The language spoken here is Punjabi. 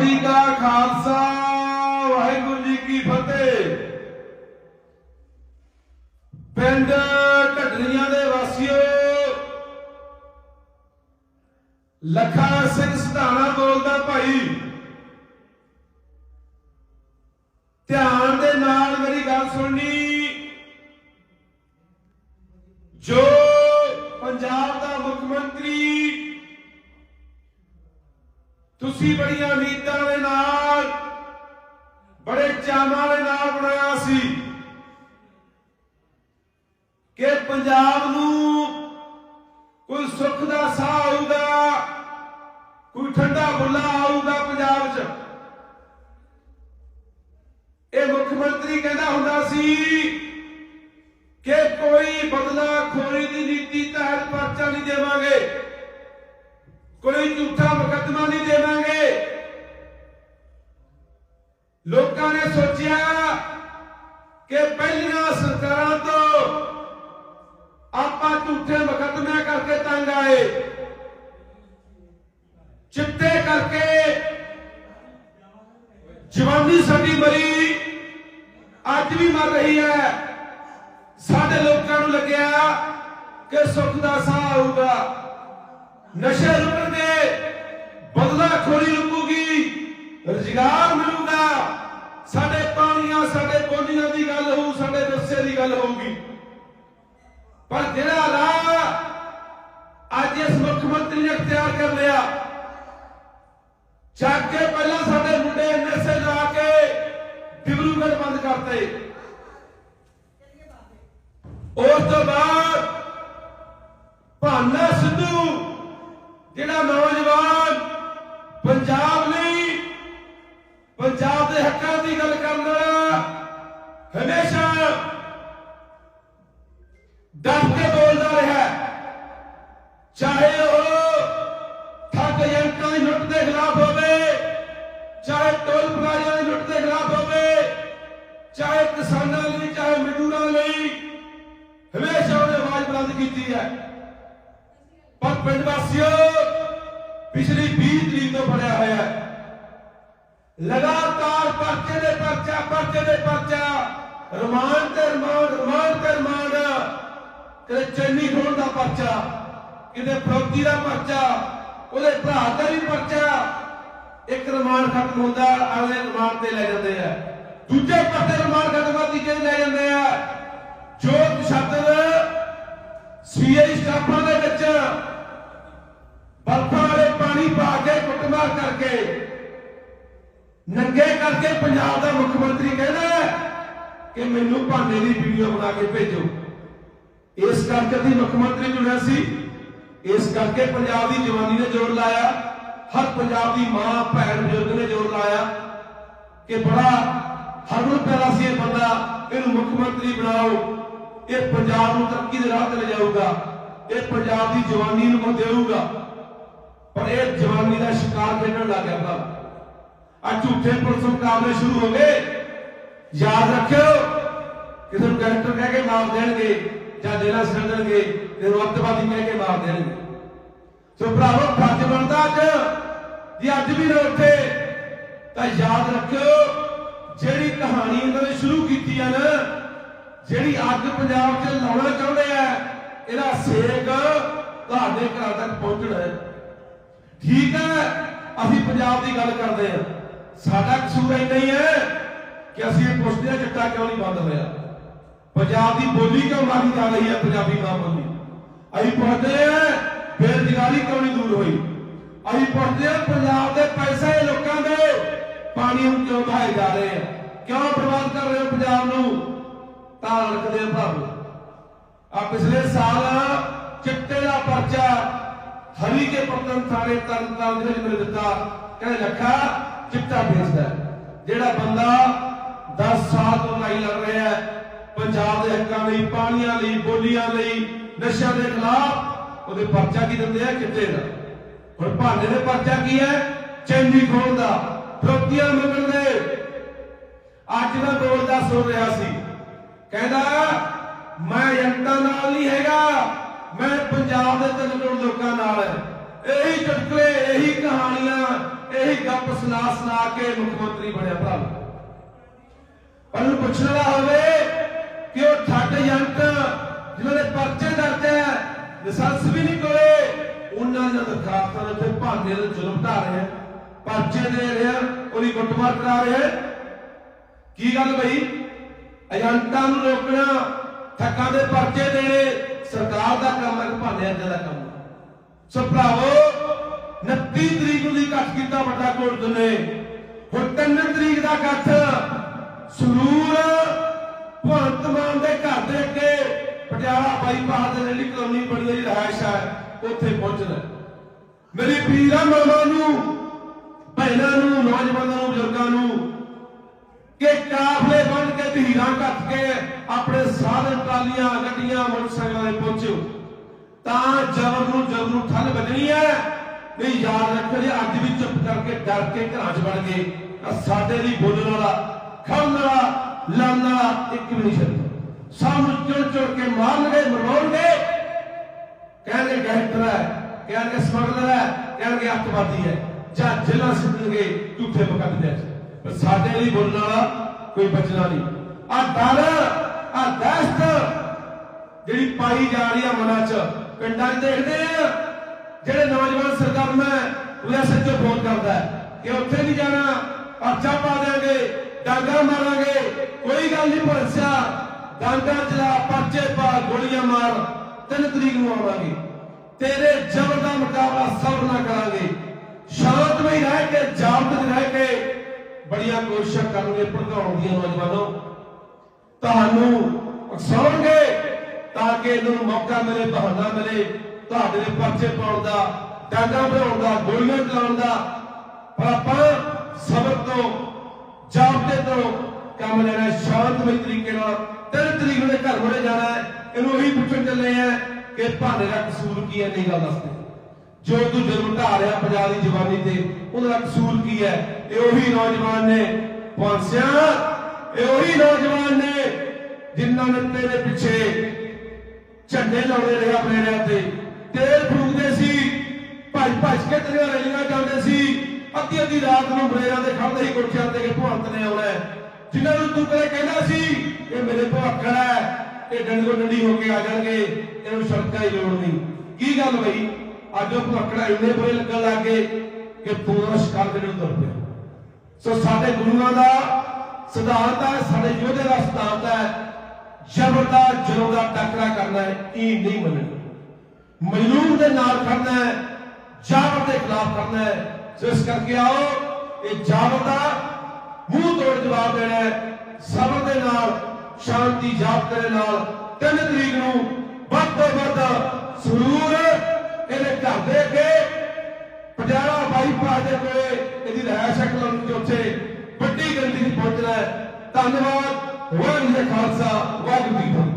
ਜੀ ਕਾ ਖਾਲਸਾ, ਵਾਹਿਗੁਰੂ ਜੀ ਕੀ ਫਤਿਹ। ਪਿੰਡ ਢੱਡਰੀਆਂ ਦੇ ਵਾਸੀਓ, ਲੱਖਾ ਸਿੰਘ ਸਧਾਣਾ ਬੋਲਦਾ ਭਾਈ, ਧਿਆਨ ਦੇ ਨਾਲ ਮੇਰੀ ਗੱਲ ਸੁਣਨੀ। ਜੋ ਪੰਜਾਬ ਦਾ ਮੁੱਖ ਮੰਤਰੀ, ਤੁਸੀਂ ਬੜੀਆਂ ਉਮੀਦ ਸੀ ਕਿ ਪੰਜਾਬ ਨੂੰ ਕੋਈ ਸੁੱਖ ਦਾ ਸਾਹ ਆਊਗਾ, ਕੋਈ ਠੰਡਾ ਬੁੱਲਾ ਆਊਗਾ ਪੰਜਾਬ 'ਚ। ਇਹ ਮੁੱਖ ਮੰਤਰੀ ਕਹਿੰਦਾ ਹੁੰਦਾ ਸੀ ਕਿ ਕੋਈ ਬਦਲਾ ਖੋਰੀ ਦੀ ਨੀਤੀ ਤਹਿਤ ਪਰਚਾ ਨਹੀਂ ਦੇਵਾਂਗੇ, ਕੋਈ ਝੂਠਾ ਮੁਕੱਦਮਾ ਨਹੀਂ ਦੇਵਾਂਗੇ। ਲੋਕਾਂ ਨੇ ਸੋਚਿਆ ਕਿ ਪਹਿਲੀਆਂ ਸਰਕਾਰਾਂ ਤੋਂ ਆਪਾਂ ਝੂਠੇ ਮੁਕੱਦਮੇ ਕਰਕੇ ਤੰਗ ਆਏ। ਚਿੱਟੇ ਕਰਕੇ ਜਵਾਨੀ ਸਾਡੀ ਮਰੀ, ਅੱਜ ਵੀ ਮਰ ਰਹੀ ਹੈ। ਸਾਡੇ ਲੋਕਾਂ ਨੂੰ ਲੱਗਿਆ ਕਿ ਸੁੱਖ ਦਾ ਸਾਹ ਆਊਗਾ। ਨਸ਼ੇ ਰੁਕਣਗੇ ਬਦਲਾ ਖੋਰੀ ਰੁਕੂਗੀ। ਰੁਜ਼ਗਾਰ ਮਿਲੂਗਾ। ਸਾਡੇ ਬੋਲੀਆਂ ਦੀ ਗੱਲ ਹੋਊ, ਸਾਡੇ ਵਿਰਸੇ ਦੀ ਗੱਲ ਹੋਊਗੀ। ਪਰ ਜਿਹੜਾ ਰਾਹ ਅੱਜ ਇਸ ਮੁੱਖ ਮੰਤਰੀ ਨੇ ਅਖਤਿਆਰ ਕਰ ਲਿਆ ਚੱਕ ਕੇ ਪਹਿਲਾਂ ਸਾਡੇ ਮੁੰਡੇ ਨਸ਼ੇ ਲਾ ਕੇ ਡਿਬਰੂਗੜ੍ਹ ਬੰਦ ਕਰਤੇ। ਉਸ ਤੋਂ ਬਾਅਦ ਭਾਨਾ ਡਰ ਕੇ ਬੋਲਦਾ ਰਿਹਾ। ਚਾਹੇ ਉਹ ਠੱਗ ਏਜੰਟਾਂ ਦੀ ਲੁੱਟ ਦੇ ਖਿਲਾਫ ਹੋਵੇ, ਚਾਹੇ ਟੋਲ ਪਲਾਜ਼ਾ ਦੀ ਲੁੱਟ ਦੇ ਖਿਲਾਫ ਹੋਵੇ, ਚਾਹੇ ਕਿਸਾਨਾਂ ਲਈ, ਚਾਹੇ ਮਜ਼ਦੂਰਾਂ ਲਈ, ਹਮੇਸ਼ਾ ਉਹਨੇ ਆਵਾਜ਼ ਬੁਲੰਦ ਕੀਤੀ ਹੈ। ਪਰ ਪਿੰਡ ਵਾਸੀਓ, ਪਿਛਲੀ 20 ਤਰੀਕ ਤੋਂ ਫੜਿਆ ਹੋਇਆ ਹੈ। ਲਗਾਤਾਰ ਪਰਚੇ ਦੇ ਪਰਚਾ, ਪਰਚੇ ਦੇ ਪਰਚਾ ਰਮਾਨ ਤੇ ਰਮਾਨ ਰਮਾਨ ਤੇ ਰਮਾਨ ਕਿਤੇ ਚੈਨੀ ਖੋਣ ਦਾ ਪਰਚਾ, ਕਿਤੇ ਫਰੋਤੀ ਦਾ ਪਰਚਾ, ਉਹਦੇ ਭਰਾ ਦਾ ਵੀ ਪਰਚਾ, ਇੱਕ ਰਮਾਨ ਖਤਮ ਹੁੰਦਾ, ਅਗਲੇ ਰਮਾਨ ਤੇ ਲੈ ਜਾਂਦੇ ਆ। ਦੂਜੇ ਪਾਸੇ ਰਮਾਨ ਖਤਮ ਹੁੰਦਾ ਤੀਜੇ ਲੈ ਜਾਂਦੇ ਆ? ਜੋ ਤਸ਼ੱਦਦ ਸੀਆਈ ਸਟਾਫਾਂ ਦੇ ਵਿੱਚ ਬਰਫਾਂ ਵਾਲੇ ਪਾਣੀ ਪਾ ਕੇ ਕੁੱਟਮਾਰ ਕਰਕੇ, ਨੰਗੇ ਕਰਕੇ ਪੰਜਾਬ ਦਾ ਮੁੱਖ ਮੰਤਰੀ ਕਹਿੰਦਾ ਕਿ ਮੈਨੂੰ ਭਾਂਡੇ ਦੀ ਵੀਡੀਓ ਬਣਾ ਕੇ ਭੇਜੋ। ਇਸ ਕਰਕੇ ਦੀ ਮੁੱਖ ਮੰਤਰੀ ਚੁਣਿਆ ਸੀ। ਇਸ ਕਰਕੇ ਪੰਜਾਬ ਦੀ ਜਵਾਨੀ ਨੇ ਜ਼ੋਰ ਲਾਇਆ। ਹਰ ਪੰਜਾਬ ਦੀ ਮਾਂ, ਭੈਣ, ਬਜ਼ੁਰਗ ਨੇ ਜ਼ੋਰ ਲਾਇਆ ਕਿ ਬੜਾ ਹਰਮਨ ਪਿਆਰਾ ਸੀ ਇਹ ਬੰਦਾ। ਇਹਨੂੰ ਮੁੱਖ ਮੰਤਰੀ ਬਣਾਓ। ਇਹ ਪੰਜਾਬ ਨੂੰ ਤਰੱਕੀ ਦੇ ਰਾਹ ਤੇ ਲੈ ਜਾਊਗਾ। ਇਹ ਪੰਜਾਬ ਦੀ ਜਵਾਨੀ ਨੂੰ ਦੇਊਗਾ। ਪਰ ਇਹ ਜਵਾਨੀ ਦਾ ਸ਼ਿਕਾਰ ਖੇਡਣ ਲੱਗ ਗਿਆ ਤਾਂ ਆ ਝੂਠੇ ਪੁਲਿਸ ਮੁਕਾਬਲੇ ਸ਼ੁਰੂ ਹੋ ਗਏ। ਯਾਦ ਰੱਖਿਓ, ਕਿਸੇ ਨੂੰ ਡਾਇਰੈਕਟਰ ਕਹਿ ਕੇ ਮਾਰ ਦੇਣਗੇ। ਜਾਂ ਜੇਲਾ ਛੱਡ ਦੇਣਗੇ ਤੇ ਰੁੱਤਵਾਦੀ ਕਹਿ ਕੇ ਮਾਰ ਦੇਣਗੇ। ਸੋ ਭਰਾਵੋ, ਫਰਜ਼ ਬਣਦਾ ਅੱਜ, ਜੇ ਅੱਜ ਵੀ ਨਾ ਤਾਂ ਯਾਦ ਰੱਖਿਓ, ਜਿਹੜੀ ਕਹਾਣੀ ਇਹਨਾਂ ਨੇ ਸ਼ੁਰੂ ਕੀਤੀ ਆ ਨਾ, ਜਿਹੜੀ ਅੱਗ ਪੰਜਾਬ 'ਚ ਲਾਉਣਾ ਚਾਹੁੰਦੇ ਆ, ਇਹਦਾ ਸੇਕ ਤੁਹਾਡੇ ਘਰਾਂ ਤੱਕ ਪਹੁੰਚਣਾ ਹੈ। ਠੀਕ ਹੈ, ਅਸੀਂ ਪੰਜਾਬ ਦੀ ਗੱਲ ਕਰਦੇ ਹਾਂ। ਸਾਡਾ ਕਸੂਰ ਇੰਨਾ ਹੀ ਹੈ ਕਿ ਅਸੀਂ ਇਹ ਪੁੱਛਦੇ ਹਾਂ, ਚਿੱਟਾ ਕਿਉਂ ਨਹੀਂ ਬੰਦ ਹੋਇਆ? ਪੰਜਾਬ ਦੀ ਬੋਲੀ ਕਿਉਂ ਮਾਰੀ ਜਾ ਰਹੀ ਹੈ ਪੰਜਾਬੀ ਮਾਂ ਬੋਲੀ ਅਸੀਂ ਪੁੱਛਦੇ ਹਾਂ, ਬੇਰੁਜ਼ਗਾਰੀ ਕਿਉਂ ਨਹੀਂ ਦੂਰ ਹੋਈ? ਅਸੀਂ ਪੁੱਛਦੇ ਹਾਂ, ਪੰਜਾਬ ਦੇ ਪੈਸੇ ਲੋਕਾਂ ਦੇ ਪਾਣੀ ਨੂੰ ਕਿਉਂ ਬਹਾਏ ਜਾ ਰਹੇ ਆ? ਕਿਉਂ ਬਰਬਾਦ ਕਰ ਰਹੇ ਹੋ ਪੰਜਾਬ ਨੂੰ? ਤਾਂ ਰੱਖਦੇ ਭਾਵੇਂ। ਆ ਪਿਛਲੇ ਸਾਲ ਚਿੱਟੇ ਦਾ ਪਰਚਾ ਹਰੀ ਕੇ ਪਤਨ ਥਾਣੇ ਤਰਨ ਦੇ ਵਿੱਚ ਮੈਨੂੰ ਦਿੱਤਾ। ਕਹਿੰਦੇ ਲੱਖਾ ਚਿੱਟਾ ਵੇਚਦਾ ਜਿਹੜਾ ਬੰਦਾ 10 ਸਾਲ ਤੋਂ ਲਾਈ ਲੱਗ ਰਿਹਾ ਹੈ ਪੰਜਾਬ ਦੇ ਹੱਕਾਂ ਲਈ, ਪਾਣੀਆਂ ਲਈ, ਬੋਲੀਆਂ ਲਈ, ਨਸ਼ਿਆਂ ਦੇ ਖਿਲਾਫ ਉਹਦੇ ਪਰਚਾ ਕੀ ਦਿੰਦੇ ਆ ਚਿੱਟੇ ਦਾ? ਹੁਣ ਭਾਂਡੇ ਦੇ ਪਰਚਾ ਕੀ ਹੈ? ਚੈਨੀ ਖੋਣ ਦਾ, ਫਰੋਤੀਆਂ ਮੰਗਣ ਦੇ। ਅੱਜ ਮੈਂ ਬੋਲਦਾ ਸੁਣ ਰਿਹਾ ਸੀ। ਕਹਿੰਦਾ, ਮੈਂ ਜਨਤਾ ਨਾਲ ਨਹੀਂ ਹੈਗਾ, ਮੈਂ ਪੰਜਾਬ ਦੇ ਤਿੰਨ ਕਰੋੜ ਲੋਕਾਂ ਨਾਲ ਇਹੀ ਚਟਕਲੇ ਇਹੀ ਕਹਾਣੀਆਂ, ਇਹੀ ਗੱਪ ਸੁਣਾ ਸੁਣਾ ਕੇ ਮੁੱਖ ਮੰਤਰੀ ਬਣਿਆ ਭਰਾ। ਪਰ ਪੁੱਛਣਾ ਹੋਵੇ ਕਿ ਉਹ ਠੱਗ ਏਜੰਟ ਜਿਨ੍ਹਾਂ ਦੇ ਪਰਚੇ ਦਰਜ ਹੈ, ਲਾਇਸੈਂਸ ਵੀ ਨਹੀਂ ਕੋਲੇ ਉਹਨਾਂ ਦੀਆਂ ਦਰਖਾਸਤਾਂ ਦੇ ਉੱਤੇ ਭਾਂਡੇ ਦੇ ਜ਼ੁਲਮ ਢਾ ਰਹੇ ਪਰਚੇ ਦੇ ਰਹੇ ਉਹਦੀ ਕੁੱਟਮਾਰ ਕਰਾ ਰਹੇ ਕੀ ਗੱਲ ਬਈ? ਏਜੰਟਾਂ ਨੂੰ ਰੋਕਣਾ, ਠੱਗਾਂ ਦੇ ਪਰਚੇ ਦੇਣੇ, ਸਰਕਾਰ ਦਾ ਕੰਮ ਹੈ ਭਾਨੇ ਭਾਂਡਿਆਂ ਦਾ ਕੰਮ ਸੋ ਭਰਾਵੋ 29 ਤਰੀਕ ਨੂੰ ਇਕੱਠ ਕੀਤਾ ਵੱਡਾ ਕੋਟ ਨੇ ਹੁਣ 3 ਤਰੀਕ ਦਾ ਇਕੱਠ ਸਰੂਰ ਦੇ ਅੱਗੇ ਪਟਿਆਲਾ ਬਾਈਪਾਸ ਦੇ ਨੇੜੇ ਕਲੋਨੀ ਬਣੀ ਹੋਈ ਰਹਾਇਸ਼ ਹੈ ਉੱਥੇ ਪਹੁੰਚਣਾ ਮੇਰੀ ਪੀਰਾਂ ਮਾਵਾਂ ਨੂੰ, ਭੈਣਾਂ ਨੂੰ, ਨੌਜਵਾਨਾਂ ਨੂੰ, ਬਜ਼ੁਰਗਾਂ ਨੂੰ ਕਿ ਕਾਫਲੇ ਬਣ ਕੇ ਧੀਰਾਂ ਕੱਟ ਕੇ ਆਪਣੇ ਸਾਧਨ ਟਰਾਲੀਆਂ, ਗੱਡੀਆਂ, ਮੋਟਰਸਾਈਕਲਾਂ ਤੇ ਪਹੁੰਚਿਓ। ਤਾਂ ਜ਼ਬਰ ਨੂੰ ਜ਼ਬਰ ਨੂੰ ਠੱਲ ਵੱਜਣੀ ਹੈ। ਨਹੀਂ, ਯਾਦ ਰੱਖੋ ਜੇ ਅੱਜ ਵੀ ਚੁੱਪ ਕਰਕੇ ਡਰ ਕੇ ਘਰਾਂ 'ਚ ਵੜ ਗਏ, ਤਾਂ ਸਾਡੇ ਲਈ ਬੋਲਣ ਵਾਲਾ ਖੜਨ ਵਾਲਾ ਲੜਨ ਵਾਲਾ ਇੱਕ ਵੀ ਨਹੀਂ ਛੱਡਦਾ। ਸਭ ਨੂੰ ਚੁਣ ਚੁਣ ਕੇ ਮਾਰਨਗੇ, ਮਰਵਾਉਣਗੇ। ਕਹਿਣਗੇ ਗੈਂਗਸਟਰ ਹੈ ਕਹਿਣਗੇ ਸਮਗਲਰ ਹੈ ਕਹਿਣਗੇ ਅੱਤਵਾਦੀ ਹੈ। ਜਾਂ ਜੇਲਾਂ ਸਿੱਟਣਗੇ ਝੂਠੇ ਮੁਕੱਦਮੇ ਪਰ ਸਾਡੇ ਲਈ ਬੋਲਣ ਵਾਲਾ ਕੋਈ ਬਚਣਾ ਨਹੀਂ। ਆ ਡਰ ਆ ਦਹਿਸ਼ਤ ਜਿਹੜੀ ਪਾਈ ਜਾ ਰਹੀ ਆ ਮਨਾਂ 'ਚ, ਪਿੰਡਾਂ 'ਚ ਦੇਖਦੇ ਆ। ਜਿਹੜੇ ਨੌਜਵਾਨ ਸਰਗਰਮ ਹੈ, ਉਹਦਾ ਸੱਚੋ ਫੋਨ ਕਰਦਾ ਕਿ ਉੱਥੇ ਨਹੀਂ ਜਾਣਾ, ਪਰਚਾ ਪਾ ਦੇਾਂਗੇ ਡਾਂਗਾ ਮਾਰਾਂਗੇ। ਕੋਈ ਗੱਲ ਨਹੀਂ ਭਰਸਿਆ ਡਾਂਗਾ ਚਲਾ ਪਰਚੇ ਪਾ ਗੋਲੀਆਂ ਮਾਰ, ਤਿੰਨ ਤਰੀਕ ਨੂੰ ਆਵਾਂਗੇ। ਤੇਰੇ ਜ਼ਬਰ ਦਾ ਮੁਕਾਬਲਾ ਸਬਰ ਨਾਲ ਕਰਾਂਗੇ। ਸ਼ਾਂਤਮਈ ਰਹਿ ਕੇ ਜਾਗਰੂਕ ਰਹਿ ਕੇ ਬੜੀਆਂ ਕੋਸ਼ਿਸ਼ਾਂ ਕਰਨਗੇ ਭੜਕਾਉਣ ਦੀਆਂ ਨੌਜਵਾਨੋ। ਤੁਹਾਨੂੰ ਉਕਸਾਉਣਗੇ ਤਾਂ ਕਿ ਇਹਨਾਂ ਨੂੰ ਮੌਕਾ ਮਿਲੇ, ਬਹਾਨਾ ਮਿਲੇ, ਤੁਹਾਡੇ ਦੇ ਪਰਚੇ ਪਾਉਣ ਦਾ ਡਾਂਗਾ ਬਣਾਉਣ ਦਾ, ਗੋਲੀਆਂ ਚਲਾਉਣ ਦਾ। ਪਰ ਆਪਾਂ ਸਬਰ ਤੋਂ ਜਾਬਤੇ ਤੋਂ ਕੰਮ ਲੈਣਾ ਸ਼ਾਂਤਮਈ ਤਰੀਕੇ ਨਾਲ। ਤਿੰਨ ਤਰੀਕ ਨੂੰ ਘਰ ਮੁੜੇ ਜਾਣਾ ਇਹਨੂੰ ਉਹੀ ਪੁੱਛਣ ਚੱਲੇ ਆ ਕਿ ਭਾਣੇ ਦਾ ਕਸੂਰ ਕੀ ਹੈ ਨਹੀਂ ਗੱਲ ਦੱਸਦੇ ਜੋ ਤੂੰ ਜ਼ੁਲਮ ਢਾ ਰਿਹਾ ਪੰਜਾਬ ਦੀ ਜਵਾਨੀ ਤੇ, ਉਹਦਾ ਕਸੂਰ ਕੀ ਹੈ? ਇਹ ਉਹੀ ਨੌਜਵਾਨ ਨੇ ਪਾਂਸਿਆ ਇਹ ਉਹੀ ਨੌਜਵਾਨ ਨੇ ਜਿਨ੍ਹਾਂ ਨੇ ਤੇਰੇ ਪਿੱਛੇ ਝੰਡੇ ਲਾਉਂਦੇ ਰਹੇ ਆਪਣੇ ਰਿਆਂ ਤੇ। ਤੇਲ ਫੂਕਦੇ ਸੀ, ਭੱਜ ਭੱਜ ਕੇ ਤੇਰੀਆਂ ਰੈਲੀਆਂ ਕਰਦੇ ਸੀ। ਅੱਧੀ ਅੱਧੀ ਰਾਤ ਨੂੰ ਬਰੇਰਾਂ ਦੇ ਖੜਦੇ ਸੀ ਕੋਠਿਆਂ ਤੇ ਕਿ ਭਗਵੰਤ ਨੇ ਆਉਣਾ ਜਿਨ੍ਹਾਂ ਨੂੰ ਤੂੰ ਕਦੇ ਕਹਿੰਦਾ ਸੀ ਇਹ ਮੇਰੇ ਭਵੱਖੜ ਹੈ ਇਹ ਡੰਡੋ ਡੰਡੀ ਹੋ ਕੇ ਆ ਜਾਣਗੇ, ਇਹਨੂੰ ਸੜਕਾਂ ਦੀ ਲੋੜ ਨਹੀਂ। ਕੀ ਗੱਲ ਬਈ? ਅੱਜ ਉਹ ਭਵੱਖੜਾ ਇੰਨੇ ਬੁਰੇ ਲੱਗਣ ਲੱਗੇ ਕਿ ਤੂੰ ਸ਼ਿਕਾਰ ਕਰਨ ਨੂੰ ਤੁਰ ਪਿਆ। ਸੋ ਸਾਡੇ ਗੁਰੂਆਂ ਦਾ ਸਿਧਾਂਤ ਹੈ, ਸਾਡੇ ਯੋਧੇ ਦਾ ਸਿਧਾਂਤ ਹੈ ਜ਼ਬਰ ਦਾ ਜ਼ੁਲਮ ਦਾ ਟੱਕਰਾ ਕਰਨਾ ਹੈ, ਇਹ ਨਹੀਂ ਮੰਨਣਾ। ਮਜ਼ਲੂਮ ਦੇ ਨਾਲ ਖੜਨਾ ਹੈ, ਜ਼ਾਬਰ ਦੇ ਖਿਲਾਫ ਕਰਨਾ ਹੈ। ਸੋ ਇਸ ਕਰਕੇ ਆਓ, ਇਹ ਜ਼ਾਬਰ ਦਾ ਮੂੰਹ ਤੋੜ ਜਵਾਬ ਦੇਣਾ ਹੈ। ਸਬਰ ਦੇ ਨਾਲ, ਸ਼ਾਂਤੀ ਜਾਪ ਦੇ ਨਾਲ 3 ਤਰੀਕ ਨੂੰ ਵੱਧ ਤੋਂ ਵੱਧ ਸਰੂਰ ਇਹਦੇ ਘਰ ਦੇ ਅੱਗੇ। ਪਟਿਆਲਾ ਬਾਈਪਾਸ ਦੇ ਕੋਲੇ ਇਹਦੀ ਰਹਿائش ਹੈ ਕਲੋਨੀ ਦੇ ਉੱਤੇ ਵੱਡੀ ਗੰਦੀ ਪਹੁੰਚਣਾ ਹੈ ਧੰਨਵਾਦ। ਵਾਹਿਗੁਰੂ ਜੀ ਖਾਲਸਾ, ਵਾਹਿਗੁਰੂ ਜੀ